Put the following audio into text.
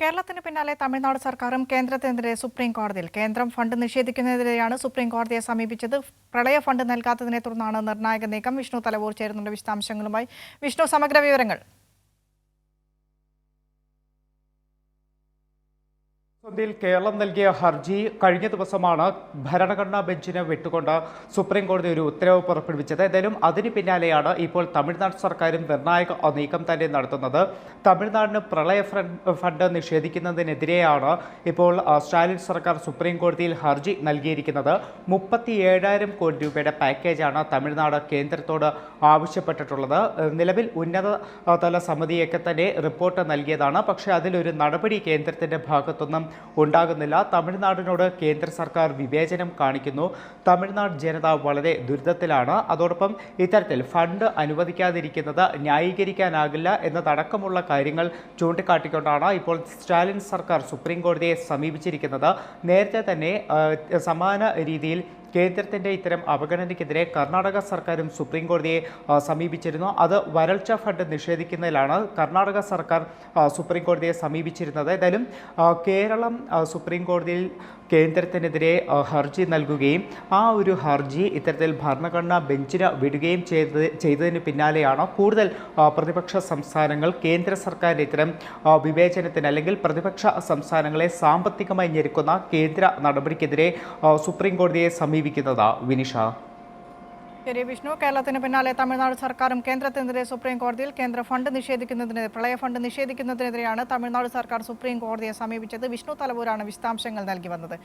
കേരളത്തിന് പിന്നാലെ തമിഴ്നാട് സർക്കാരും കേന്ദ്രത്തിനെതിരെ സുപ്രീം കോടതിയിൽ കേന്ദ്രം ഫണ്ട് നിഷേധിക്കുന്നതിനെതിരെയാണ് സുപ്രീം കോടതിയെ സമീപിച്ചത്. പ്രളയ ഫണ്ട് നൽകാത്തതിനെ തുടർന്നാണ് നിർണായക നീക്കം. വിഷ്ണു തലവൂർ ചേരുന്നുണ്ട് വിശദാംശങ്ങളുമായി. വിഷ്ണു സമഗ്ര വിവരങ്ങൾ. പ്രതിസന്ധിയിൽ കേരളം നൽകിയ ഹർജി കഴിഞ്ഞ ദിവസമാണ് ഭരണഘടനാ ബെഞ്ചിനെ വിട്ടുകൊണ്ട് സുപ്രീം കോടതി ഒരു ഉത്തരവ് പുറപ്പെടുവിച്ചത്. എന്തായാലും അതിന് പിന്നാലെയാണ് ഇപ്പോൾ തമിഴ്നാട് സർക്കാരും നിർണായക നീക്കം തന്നെ നടത്തുന്നത്. തമിഴ്നാടിന് പ്രളയ ഫണ്ട് നിഷേധിക്കുന്നതിനെതിരെയാണ് ഇപ്പോൾ സ്റ്റാലിൻ സർക്കാർ സുപ്രീം കോടതിയിൽ ഹർജി നൽകിയിരിക്കുന്നത്. മുപ്പത്തി ഏഴായിരം കോടി രൂപയുടെ പാക്കേജാണ് തമിഴ്നാട് കേന്ദ്രത്തോട് ആവശ്യപ്പെട്ടിട്ടുള്ളത്. നിലവിൽ ഉന്നതതല സമിതിയൊക്കെ തന്നെ റിപ്പോർട്ട് നൽകിയതാണ്. പക്ഷേ അതിലൊരു നടപടി കേന്ദ്രത്തിന്റെ ഭാഗത്തൊന്നും ഉണ്ടാകുന്നില്ല. തമിഴ്നാടിനോട് കേന്ദ്ര സർക്കാർ വിവേചനം കാണിക്കുന്നു. തമിഴ്നാട് ജനത വളരെ ദുരിതത്തിലാണ്. അതോടൊപ്പം ഇത്തരത്തിൽ ഫണ്ട് അനുവദിക്കാതിരിക്കുന്നത് ന്യായീകരിക്കാനാകില്ല എന്നതടക്കമുള്ള കാര്യങ്ങൾ ചൂണ്ടിക്കാട്ടിക്കൊണ്ടാണ് ഇപ്പോൾ സ്റ്റാലിൻ സർക്കാർ സുപ്രീം കോടതിയെ സമീപിച്ചിരിക്കുന്നത്. നേരത്തെ തന്നെ സമാന രീതിയിൽ കേന്ദ്രത്തിന്റെ ഇത്തരം അവഗണനയ്ക്കെതിരെ കർണാടക സർക്കാരും സുപ്രീം കോടതിയെ സമീപിച്ചിരുന്നു. അത് വരൾച്ച ഫണ്ട് നിഷേധിക്കുന്നതിലാണ് കർണാടക സർക്കാർ സുപ്രീം കോടതിയെ സമീപിച്ചിരുന്നത്. ഏതായാലും കേരളം സുപ്രീം കോടതിയിൽ കേന്ദ്രത്തിനെതിരെ ഹർജി നൽകുകയും ആ ഒരു ഹർജി ഇത്തരത്തിൽ ഭരണഘടനാ ബെഞ്ചിന് വിടുകയും ചെയ്ത് ചെയ്തതിന് പിന്നാലെയാണ് കൂടുതൽ പ്രതിപക്ഷ സംസ്ഥാനങ്ങൾ കേന്ദ്ര സർക്കാരിന്റെ ഇത്തരം വിവേചനത്തിന് അല്ലെങ്കിൽ പ്രതിപക്ഷ സംസ്ഥാനങ്ങളെ സാമ്പത്തികമായി ഞെരുക്കുന്ന കേന്ദ്ര നടപടിക്കെതിരെ സുപ്രീം കോടതിയെ സമീപിക്കുന്നത് വിനിഷ. ശരി വിഷ്ണു. കേരളത്തിന് പിന്നാലെ തമിഴ്നാട് സർക്കാരും കേന്ദ്രത്തിനെതിരെ സുപ്രീം കോടതിയിൽ കേന്ദ്ര ഫണ്ട് നിഷേധിക്കുന്നതിനെതിരെ പ്രളയ ഫണ്ട് നിഷേധിക്കുന്നതിനെതിരെയാണ് തമിഴ്നാട് സർക്കാർ സുപ്രീം കോടതിയെ സമീപിച്ചത്. വിഷ്ണു തലവൂരാണ് വിശദാംശങ്ങൾ നൽകി വന്നത്.